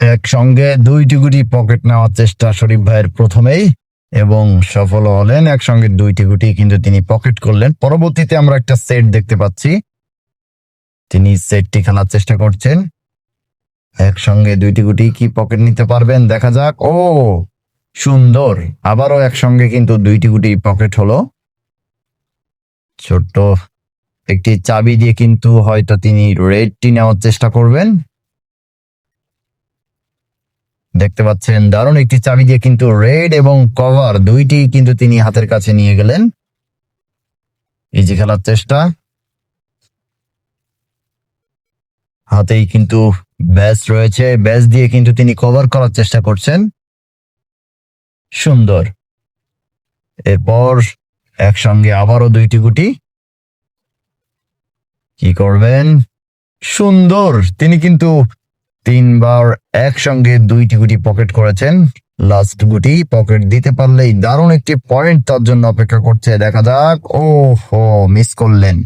একসঙ্গে দুইটি গুটি পকেট নেওয়ার চেষ্টা শরীফ ভাইয়ের প্রথমেই, এবং সফল হলেন একসঙ্গে দুইটি গুটি কিন্তু তিনি পকেট করলেন। পরবর্তীতে আমরা একটা সেট দেখতে পাচ্ছি। তিনি সেটটি খেলার চেষ্টা করছেন। একসঙ্গে দুইটি গুটি কি পকেট নিতে পারবেন? দেখা যাক। ও, সুন্দর। আবারও একসঙ্গে কিন্তু দুইটি গুটি পকেট হলো। ছোট্ট একটি চাবি দিয়ে কিন্তু হয়তো তিনি রেডটি নেওয়ার চেষ্টা করবেন। দেখতে পাচ্ছেন, দারুণ একটি চাবি দিয়ে কিন্তু রেড এবং কভার দুইটি কিন্তু তিনি হাতের কাছে নিয়ে গেলেন। ইজি খেলার চেষ্টা। হাতেই কিন্তু ব্যাস রয়েছে, ব্যাস দিয়ে কিন্তু তিনি কভার করার চেষ্টা করছেন। সুন্দর। এরপর একসঙ্গে আবারও দুইটি গুটি। কি করবেন? সুন্দর। তিনি কিন্তু তিনবার একসঙ্গে দুইটি গুটি পকেট করেছেন। লাস্ট গুটি পকেট দিতে পারলেই দারুণ একটি পয়েন্ট তার জন্য অপেক্ষা করছে। দেখা যাক। ও হো মিস করলেন।